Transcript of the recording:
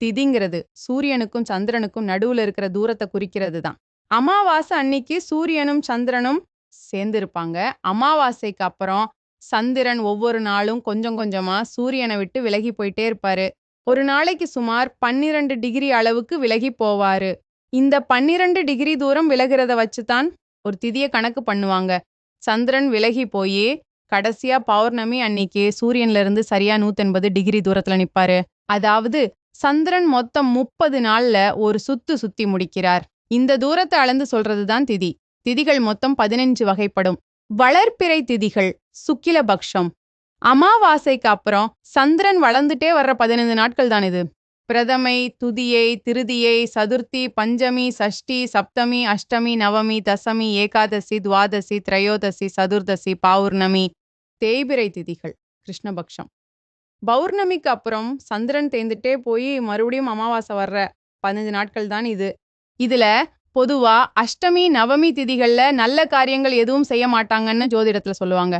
திதிங்கிறது சூரியனுக்கும் சந்திரனுக்கும் நடுவுல இருக்கிற தூரத்தை குறிக்கிறது தான் அமாவாசை அன்னைக்கு சூரியனும் சந்திரனும் சேர்ந்து இருப்பாங்க அமாவாசைக்கு அப்புறம் சந்திரன் ஒவ்வொரு நாளும் கொஞ்சம் கொஞ்சமா சூரியனை விட்டு விலகி போயிட்டே இருப்பாரு. ஒரு நாளைக்கு சுமார் பன்னிரண்டு டிகிரி அளவுக்கு விலகி போவாரு. இந்த பன்னிரண்டு டிகிரி தூரம் விலகிறத வச்சுதான் ஒரு திதியை கணக்கு பண்ணுவாங்க. சந்திரன் விலகி போய் கடைசியா பௌர்ணமி அன்னைக்கு சூரியன்ல இருந்து சரியா நூத்தெண்பது டிகிரி தூரத்துல நிப்பாரு. அதாவது சந்திரன் மொத்தம் முப்பது நாள்ல ஒரு சுத்து சுத்தி முடிக்கிறார். இந்த தூரத்தை அளந்து சொல்றதுதான் திதி. திதிகள் மொத்தம் பதினஞ்சு வகைப்படும். வளர்ப்பிறை திதிகள் சுக்கிலபக்ஷம். அமாவாசைக்கு அப்புறம் சந்திரன் வளர்ந்துட்டே வர்ற பதினைந்து நாட்கள் தான் இது. பிரதமை துதியை திருதியை சதுர்த்தி பஞ்சமி சஷ்டி சப்தமி அஷ்டமி நவமி தசமி ஏகாதசி துவாதசி திரையோதசி சதுர்தசி பௌர்ணமி தேய்பிறை திதிகள் கிருஷ்ணபக்ஷம். பௌர்ணமிக்கு அப்புறம் சந்திரன் தேர்ந்துட்டே போய் மறுபடியும் அமாவாசை வர்ற பதினஞ்சு நாட்கள் தான் இது. இதுல பொதுவா அஷ்டமி நவமி திதிகள்ல நல்ல காரியங்கள் எதுவும் செய்ய மாட்டாங்கன்னு ஜோதிடத்துல சொல்லுவாங்க.